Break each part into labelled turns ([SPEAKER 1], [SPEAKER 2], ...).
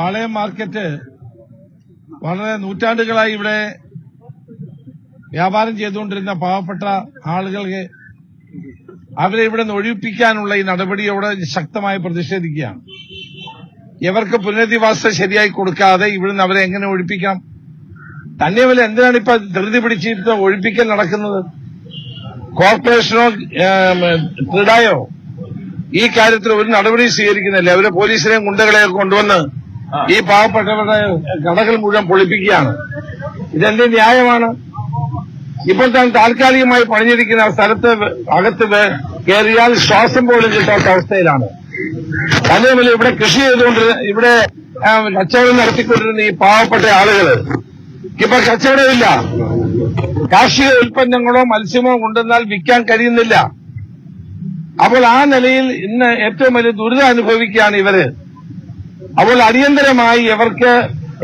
[SPEAKER 1] പാളയം market വളരെ നൂറ്റാണ്ടുകളായി ഇവിടെ വ്യാപാരം ചെയ്തുകൊണ്ടിരുന്ന പാവപ്പെട്ട ആളുകൾക്ക് അവരെ ഇവിടെ നിന്ന് ഒഴിപ്പിക്കാനുള്ള ഈ നടപടിയോട് ശക്തമായി പ്രതിഷേധിക്കുകയാണ്. ഇവർക്ക് പുനരധിവാസം ശരിയായി കൊടുക്കാതെ ഇവിടുന്ന് അവരെ എങ്ങനെ ഒഴിപ്പിക്കാം? തന്നെയുമല്ല എന്തിനാണ് ഇപ്പൊ ധൃതി പിടിച്ചിട്ട് ഒഴിപ്പിക്കൽ നടക്കുന്നത്? കോർപ്പറേഷനോ ക്രീഡായോ? ഈ കാര്യത്തിൽ ഒരു നടപടി സ്വീകരിക്കുന്നില്ല. അവരെ പോലീസിനെയും ഗുണ്ടകളെയൊക്കെ കൊണ്ടുവന്ന് ഈ പാവപ്പെട്ടവരുടെ കടകൾ മുഴുവൻ പൊളിപ്പിക്കുകയാണ്. ഇതെന്ത് ന്യായമാണ്? ഇപ്പോൾ താൻ താൽക്കാലികമായി പണിഞ്ഞിരിക്കുന്ന സ്ഥലത്ത് അകത്ത് കയറിയാൽ ശ്വാസം പോലും കിട്ടാത്ത അവസ്ഥയിലാണ്. അതേപോലെ ഇവിടെ കൃഷി ചെയ്തുകൊണ്ട് ഇവിടെ കച്ചവടം നടത്തിക്കൊണ്ടിരുന്ന ഈ പാവപ്പെട്ട ആളുകൾ ഇപ്പൊ കച്ചവടമില്ല. കാർഷിക ഉൽപ്പന്നങ്ങളോ മത്സ്യമോ കൊണ്ടുവന്നാൽ വിൽക്കാൻ കഴിയുന്നില്ല. അപ്പോൾ ആ നിലയിൽ ഇന്ന് ഏറ്റവും വലിയ ദുരിതം അനുഭവിക്കുകയാണ് ഇവർ. അപ്പോൾ അടിയന്തരമായി ഇവർക്ക്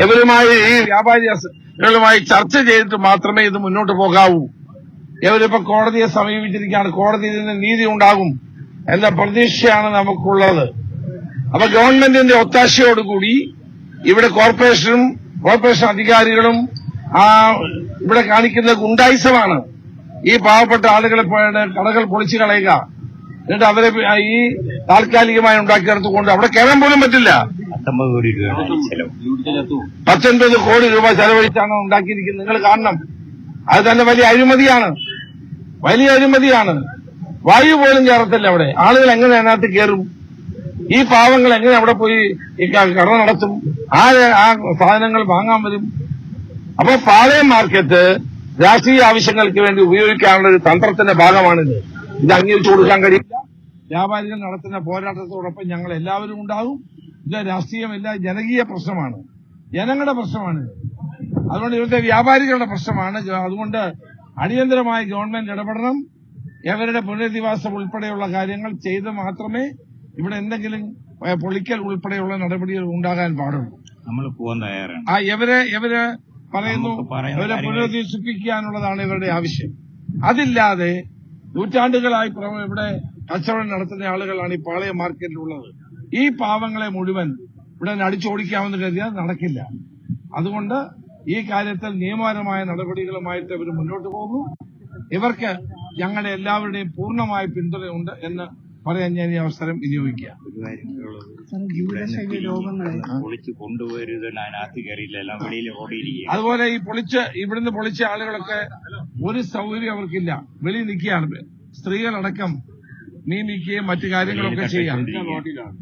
[SPEAKER 1] ഇവരുമായി ഈ വ്യാപാരികളുമായി ചർച്ച ചെയ്തിട്ട് മാത്രമേ ഇത് മുന്നോട്ട് പോകാവൂ. ഇവരിപ്പോ കോടതിയെ സമീപിച്ചിരിക്കുകയാണ്. കോടതിയിൽ നിന്ന് നീതി ഉണ്ടാകും എന്ന പ്രതീക്ഷയാണ് നമുക്കുള്ളത്. അപ്പൊ ഗവൺമെന്റിന്റെ ഒത്താശയോടുകൂടി ഇവിടെ കോർപ്പറേഷനും കോർപ്പറേഷൻ അധികാരികളും ആ ഇവിടെ കാണിക്കുന്ന ഗുണ്ടായിസമാണ് ഈ പാവപ്പെട്ട ആളുകളെ കടകൾ പൊളിച്ചു കളയുക. എന്നിട്ട് അവരെ ഈ താൽക്കാലികമായി ഉണ്ടാക്കിയെടുത്തുകൊണ്ട് അവിടെ കയറാൻ പോലും പറ്റില്ല. പത്തൊൻപത് കോടി രൂപ ചെലവഴിച്ചാണ് ഉണ്ടാക്കിയിരിക്കുന്നത്. നിങ്ങൾ കാണണം. അത് തന്നെ വലിയ അഴിമതിയാണ്. വലിയ അഴിമതിയാണ്. വായു പോലും കയറത്തില്ല അവിടെ. ആളുകൾ എങ്ങനെ അതിനകത്ത് കയറും? ഈ പാവങ്ങൾ എങ്ങനെ അവിടെ പോയി ഈ കട നടത്തും? ആര് ആ സാധനങ്ങൾ വാങ്ങാൻ വരും? അപ്പൊ പാളയം മാർക്കറ്റ് രാഷ്ട്രീയ ആവശ്യങ്ങൾക്ക് വേണ്ടി ഉപയോഗിക്കാനുള്ള ഒരു തന്ത്രത്തിന്റെ ഭാഗമാണിത്. ഇത് അംഗീകരിച്ചു കൊടുക്കാൻ കഴിയില്ല വ്യാപാരികൾ നടത്തുന്ന പോരാട്ടത്തോടൊപ്പം ഞങ്ങൾ എല്ലാവരും ഉണ്ടാകും. ഇത് രാഷ്ട്രീയമല്ല ജനകീയ പ്രശ്നമാണ്. ജനങ്ങളുടെ പ്രശ്നമാണ്. അതുകൊണ്ട് ഇവിടുത്തെ വ്യാപാരികളുടെ പ്രശ്നമാണ്. അതുകൊണ്ട് അടിയന്തരമായി ഗവൺമെന്റ് ഇടപെടണം. ഇവരുടെ പുനരധിവാസം ഉൾപ്പെടെയുള്ള കാര്യങ്ങൾ ചെയ്ത് മാത്രമേ ഇവിടെ എന്തെങ്കിലും പൊളിക്കൽ ഉൾപ്പെടെയുള്ള നടപടികൾ ഉണ്ടാകാൻ പാടുള്ളൂ.
[SPEAKER 2] നമ്മൾ പോകാൻ തയ്യാറാണ്.
[SPEAKER 1] ആ ഇവരെ
[SPEAKER 2] നമുക്ക് പറയുന്ന
[SPEAKER 1] ഇവരെ പുനരധിവസിപ്പിക്കാനുള്ളതാണ് ഇവരുടെ ആവശ്യം. അതില്ലാതെ നൂറ്റാണ്ടുകളായി ഇവിടെ കച്ചവടം നടത്തുന്ന ആളുകളാണ് ഈ പാളയം മാർക്കറ്റിലുള്ളത്. ഈ പാവങ്ങളെ മുഴുവൻ ഇവിടെ അടിച്ചോടിക്കാമെന്ന് കരുതിയാൽ നടക്കില്ല. അതുകൊണ്ട് ഈ കാര്യത്തിൽ നിയമപരമായ നടപടികളുമായിട്ട് ഇവർ മുന്നോട്ട് പോകും. ഇവർക്ക് ഞങ്ങളുടെ എല്ലാവരുടെയും പൂർണമായ പിന്തുണയുണ്ട് എന്ന് പറയാൻ ഞാൻ ഈ അവസരം വിനിയോഗിക്കുക. അതുപോലെ ഈ പൊളിച്ച് ഇവിടുന്ന് പൊളിച്ച ആളുകളൊക്കെ ഒരു സൗകര്യം അവർക്കില്ല. വെളി നിൽക്കുകയാണ്. സ്ത്രീകളടക്കം നിയമിക്കുകയും മറ്റു കാര്യങ്ങളൊക്കെ ചെയ്യാം.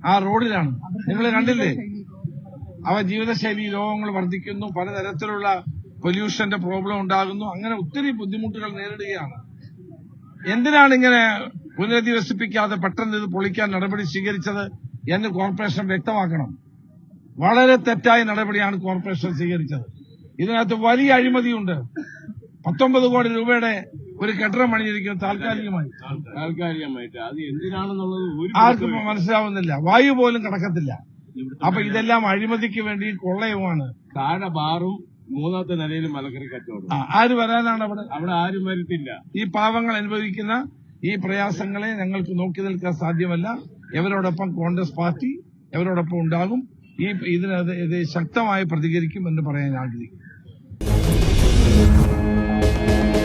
[SPEAKER 1] ആ റോഡിലാണ്. നിങ്ങൾ കണ്ടില്ലേ? അവ ജീവിതശൈലി രോഗങ്ങൾ വർദ്ധിക്കുന്നു. പലതരത്തിലുള്ള പൊല്യൂഷന്റെ പ്രോബ്ലം ഉണ്ടാകുന്നു. അങ്ങനെ ഒത്തിരി ബുദ്ധിമുട്ടുകൾ നേരിടുകയാണ്. എന്തിനാണ് ഇങ്ങനെ പുനരധിവസിപ്പിക്കാതെ പെട്ടെന്ന് ഇത് പൊളിക്കാൻ നടപടി സ്വീകരിച്ചത് എന്ന് കോർപ്പറേഷൻ വ്യക്തമാക്കണം. വളരെ തെറ്റായ നടപടിയാണ് കോർപ്പറേഷൻ സ്വീകരിച്ചത്. ഇതിനകത്ത് വലിയ അഴിമതിയുണ്ട്. പത്തൊമ്പത് കോടി രൂപയുടെ ഒരു കെട്ടിടം പണിഞ്ഞിരിക്കുന്നത് താൽക്കാലികമായി.
[SPEAKER 3] താൽക്കാലികമായിട്ട്. അത് എന്തിനാണെന്നുള്ളത്
[SPEAKER 1] ആർക്കും മനസ്സിലാവുന്നില്ല. വായു പോലും കിടക്കത്തില്ല. അപ്പൊ ഇതെല്ലാം അഴിമതിക്ക് വേണ്ടി കൊള്ളയുമാണ്
[SPEAKER 3] താഴെ ബാറും മൂന്നാമത്തെ നിലയിൽ മലക്കറി കച്ചവടം.
[SPEAKER 1] ആര് വരാനാണ് അവിടെ?
[SPEAKER 3] അവിടെ ആരും വരുത്തില്ല.
[SPEAKER 1] ഈ പാവങ്ങൾ അനുഭവിക്കുന്ന ഈ പ്രയാസങ്ങളെ ഞങ്ങൾക്ക് നോക്കി നിൽക്കാൻ സാധ്യമല്ല. ഇവരോടൊപ്പം കോൺഗ്രസ് പാർട്ടി ഇവരോടൊപ്പം ഉണ്ടാകും. ഈ ഇതിനത് ശക്തമായി പ്രതികരിക്കും എന്ന് പറയാൻ ആഗ്രഹിക്കുന്നു. Bye.